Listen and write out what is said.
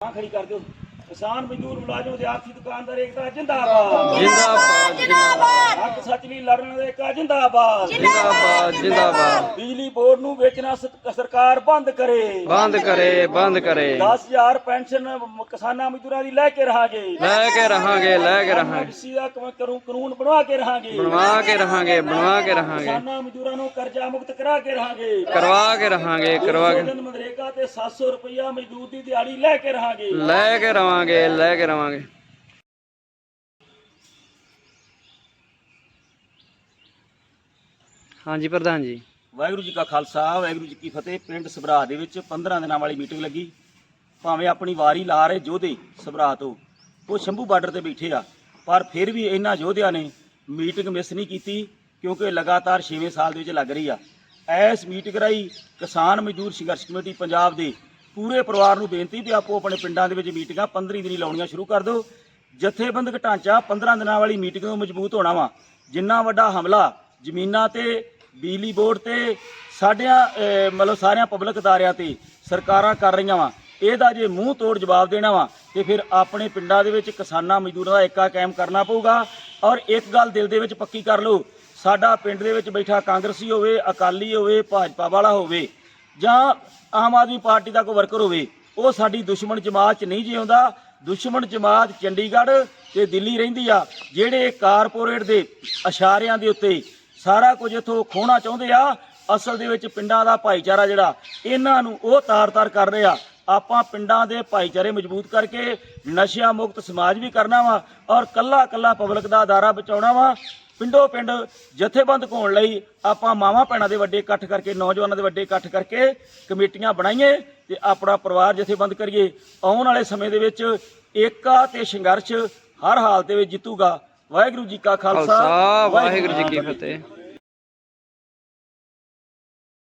ਹਾਂ ਖੜੀ ਕਰ ਦਿਓ। ਕਿਸਾਨ ਮਜ਼ਦੂਰ ਮੁਲਾਜ਼ਮ ਵਿਦਿਆਰਥੀ ਦੁਕਾਨਦਾਰ ਏਕਤਾ ਜਿੰਦਾਬਾਦ। ਜਿੰਦਾਬਾਦ ਜਿੰਦਾਬਾਦ। ਹੱਕ ਸੱਚ ਲਈ ਲੜਨ ਦੇ ਏਕਾ ਜਿੰਦਾਬਾਦ। ਜਿੰਦਾਬਾਦ ਜਿੰਦਾਬਾਦ। ਬਿਜਲੀ ਬੋਰਡ ਨੂੰ ਵੇਚਣਾ ਸਰਕਾਰ ਬੰਦ ਕਰੇ। ਬੰਦ ਕਰੇ ਬੰਦ ਕਰੇ। 10000 ਪੈਨਸ਼ਨ ਮ- ਕਿਸਾਨਾਂ ਮਜ਼ਦੂਰਾਂ ਦੀ ਲੈ ਕੇ ਰਹਾਂਗੇ। ਲੈ ਕੇ ਰਹਾਂਗੇ ਲੈ ਕੇ ਰਹਾਂਗੇ। ਐਮਐਸਪੀ ਦਾ ਕ- ਕਰੂ- ਕਾਨੂੰਨ ਬਣਵਾ ਕੇ ਰਹਾਂਗੇ। ਬਣਵਾ ਕੇ ਰਹਾਂਗੇ ਬਣਵਾ ਕੇ ਰਹਾਂਗੇ। ਕਿਸਾਨਾਂ ਮਜ਼ਦੂਰਾਂ ਨੂੰ ਕਰਜ਼ਾ ਮੁਕਤ ਕਰਾ ਕੇ ਰਹਾਂਗੇ। ਕਰਵਾ ਕੇ ਰਹਾਂਗੇ ਕਰਵਾ ਕੇ ਦਿਨ ਮਨਰੇਗਾ ਤੇ 700 ਰੁਪਇਆ ਮਜ਼ਦੂਰ ਦੀ ਦਿਹਾੜੀ ਲੈ ਕੇ ਰਹਾਂਗੇ। ਲੈ ਕੇ ਰਵਾਂਗੇ ਲੈ ਕੇ ਰਵਾਂਗੇ। ਹਾਂਜੀ ਪ੍ਰਧਾਨ ਜੀ। ਵਾਹਿਗੁਰੂ ਜੀ ਕਾ ਖਾਲਸਾ, ਵਾਹਿਗੁਰੂ ਜੀ ਕੀ ਫਤਿਹ। ਪਿੰਡ ਸਭਰਾ ਦੇ ਵਿੱਚ 15 ਦਿਨਾਂ ਵਾਲੀ ਮੀਟਿੰਗ ਲੱਗੀ। ਭਾਵੇਂ ਆਪਣੀ ਵਾਰੀ ਲਾ ਰਹੇ ਯੋਧੇ ਸਭਰਾ ਤੋਂ, ਉਹ ਸ਼ੰਭੂ ਬਾਰਡਰ ਤੇ ਬੈਠੇ ਆ। ਪਰ ਫਿਰ ਵੀ ਇਹਨਾਂ ਯੋਧਿਆਂ ਨੇ ਮੀਟਿੰਗ ਮਿਸ ਨਹੀਂ ਕੀਤੀ, ਕਿਉਂਕਿ ਲਗਾਤਾਰ 6ਵੇਂ ਸਾਲ ਦੇ ਵਿੱਚ ਲੱਗ ਰਹੀ ਆ। ਇਸ ਮੀਟਿੰਗ ਰਾਹੀਂ ਕਿਸਾਨ ਮਜ਼ਦੂਰ ਸੰਘਰਸ਼ ਕਮੇਟੀ ਪੰਜਾਬ ਦੇ ਪੂਰੇ ਪਰਿਵਾਰ ਨੂੰ ਬੇਨਤੀ ਵੀ ਆਪੋ ਆਪਣੇ ਪਿੰਡਾਂ ਦੇ ਵਿੱਚ ਮੀਟਿੰਗਾਂ 15 ਦਿਨੀ ਲਾਉਣੀਆਂ ਸ਼ੁਰੂ ਕਰ ਦਿਓ। ਜਥੇਬੰਦਕ ਢਾਂਚਾ 15 ਦਿਨਾਂ ਵਾਲੀ ਮੀਟਿੰਗ ਤੋਂ ਮਜ਼ਬੂਤ ਹੋਣਾ ਵਾ। ਜਿੰਨਾ ਵੱਡਾ ਹਮਲਾ ਜ਼ਮੀਨਾਂ ਤੇ, ਬਿਜਲੀ ਬੋਰਡ ਤੇ, ਸਾਡਿਆਂ ਮਤਲਬ ਸਾਰਿਆਂ ਪਬਲਿਕ ਅਦਾਰਿਆਂ ਤੇ ਸਰਕਾਰਾਂ ਕਰ ਰਹੀਆਂ ਵਾ। ਇਹਦਾ ਜੇ ਮੂੰਹ ਤੋੜ ਜਵਾਬ ਦੇਣਾ ਵਾ, ਤੇ ਫਿਰ ਆਪਣੇ ਪਿੰਡਾਂ ਦੇ ਵਿੱਚ ਕਿਸਾਨਾਂ ਮਜ਼ਦੂਰਾਂ ਦਾ ਏਕਾ ਕਾਇਮ ਕਰਨਾ ਪਊਗਾ। ਔਰ ਇੱਕ ਗੱਲ ਦਿਲ ਦੇ ਵਿੱਚ ਪੱਕੀ ਕਰ ਲਓ, ਸਾਡਾ ਪਿੰਡ ਦੇ ਵਿੱਚ ਬੈਠਾ ਕਾਂਗਰਸੀ ਹੋਵੇ, ਅਕਾਲੀ ਹੋਵੇ, ਭਾਜਪਾ ਵਾਲਾ ਹੋਵੇ ਜਾਂ ਆਮ ਆਦਮੀ ਪਾਰਟੀ ਦਾ ਕੋਈ ਵਰਕਰ ਹੋਵੇ, ਉਹ ਸਾਡੀ ਦੁਸ਼ਮਣ ਜਮਾਤ 'ਚ ਨਹੀਂ ਜਿਉਂਦਾ। ਦੁਸ਼ਮਣ ਜਮਾਤ ਚੰਡੀਗੜ੍ਹ ਤੇ ਦਿੱਲੀ ਰਹਿੰਦੀ ਆ, ਜਿਹੜੇ ਕਾਰਪੋਰੇਟ ਦੇ ਇਸ਼ਾਰਿਆਂ ਦੇ ਉੱਤੇ ਸਾਰਾ ਕੁਝ ਇਥੋਂ ਖੋਣਾ ਚਾਹੁੰਦੇ ਆ, ਅਸਲ ਦੇ ਵਿੱਚ ਪਿੰਡਾਂ ਦਾ ਭਾਈਚਾਰਾ ਜਿਹੜਾ, ਇਹਨਾਂ ਨੂੰ ਉਹ ਤਾਰ-ਤਾਰ ਕਰ ਰਿਹਾ ਆਪਾਂ ਪਿੰਡਾਂ ਦੇ ਭਾਈਚਾਰੇ ਮਜ਼ਬੂਤ ਕਰਕੇ ਨਸ਼ਿਆਂ ਮੁਕਤ ਸਮਾਜ ਵੀ ਕਰਨਾ ਵਾ ਔਰ ਕੱਲਾ ਕੱਲਾ ਪਬਲਿਕ ਦਾ ਅਦਾਰਾ ਬਚਾਉਣਾ ਵਾ। ਪਿੰਡੋ ਪਿੰਡ ਜਥੇਬੰਦ ਹੋਣ ਲਈ ਆਪਾਂ ਮਾਵਾਂ ਭੈਣਾਂ ਦੇ ਵੱਡੇ ਇਕੱਠ ਕਰਕੇ ਨੌਜਵਾਨਾਂ ਦੇ ਵੱਡੇ ਇਕੱਠ ਕਰਕੇ ਕਮੇਟੀਆਂ ਬਣਾਈਏ ਤੇ ਆਪਣਾ ਪਰਿਵਾਰ ਜਥੇਬੰਦ ਕਰੀਏ। ਆਉਣ ਵਾਲੇ ਸਮੇਂ ਦੇ ਵਿੱਚ ਏਕਾ ਤੇ ਸੰਘਰਸ਼ ਹਰ ਹਾਲਤ ਦੇ ਵਿੱਚ ਜਿੱਤੂਗਾ। ਵਾਹਿਗੁਰੂ ਜੀ ਕਾ ਖਾਲਸਾ ਖਾਲਸਾ ਵਾਹਿਗੁਰੂ ਜੀ ਕੀ ਫਤਿਹ।